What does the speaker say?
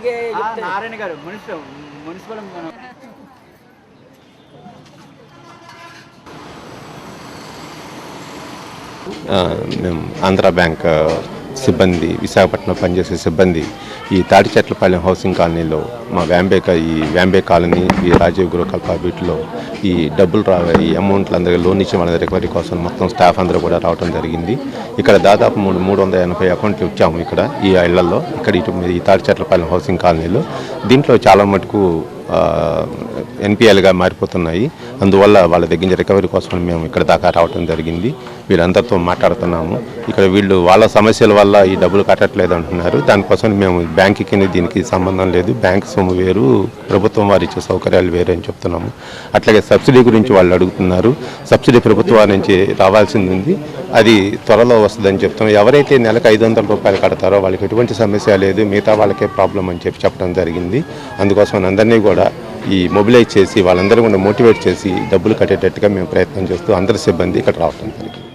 ఇదే. నారాయణ గారు municipal municipal మేము ఆంధ్ర బ్యాంక్ సిబ్బంది విశాఖపట్నంలో పనిచేసే సిబ్బంది ఈ తాటి చెట్లపాలెం హౌసింగ్ కాలనీలో మా వ్యాంబే ఈ వ్యాంబే కాలనీ ఈ రాజీవ్ గృహకల్ప వీటిలో ఈ డబ్బులు రా ఈ అమౌంట్లు అందరికీ లోన్ ఇచ్చి వాళ్ళ రికవరీ కోసం మొత్తం స్టాఫ్ అందరూ కూడా రావడం జరిగింది. ఇక్కడ దాదాపు మూడు మూడు వందల ఎనభై అకౌంట్లు ఇచ్చాము ఇక్కడ ఈ ఇళ్ళలో ఇక్కడ ఇటు ఈ తాటి చెట్లపాలెం హౌసింగ్ కాలనీలో. దీంట్లో చాలా మటుకు ఎన్పిఎల్గా మారిపోతున్నాయి. అందువల్ల వాళ్ళ దగ్గర రికవరీ కోసం మేము ఇక్కడ దాకా రావడం జరిగింది. వీళ్ళందరితో మాట్లాడుతున్నాము. ఇక్కడ వీళ్ళు వాళ్ళ సమస్యల వల్ల ఈ డబ్బులు కట్టట్లేదు అంటున్నారు. దానికోసం మేము బ్యాంకుకి దీనికి సంబంధం లేదు. బ్యాంక్ సొమ్ము వేరు ప్రభుత్వం వారు ఇచ్చే సౌకర్యాలు వేరు అని చెప్తున్నాము. అట్లాగే సబ్సిడీ గురించి వాళ్ళు అడుగుతున్నారు. సబ్సిడీ ప్రభుత్వం నుంచి రావాల్సింది ఉంది. అది త్వరలో వస్తుందని చెప్తున్నాం. ఎవరైతే నెలకు ఐదు వందల రూపాయలు కడతారో వాళ్ళకి ఎటువంటి సమస్య లేదు. మిగతా వాళ్ళకే ప్రాబ్లం అని చెప్పి చెప్పడం జరిగింది. అందుకోసం అందరినీ కూడా ఈ మొబిలైజ్ చేసి వాళ్ళందరూ కూడా మోటివేట్ చేసి డబ్బులు కట్టేటట్టుగా మేము ప్రయత్నం చేస్తూ అందరి సిబ్బంది ఇక్కడ రావటం జరిగింది.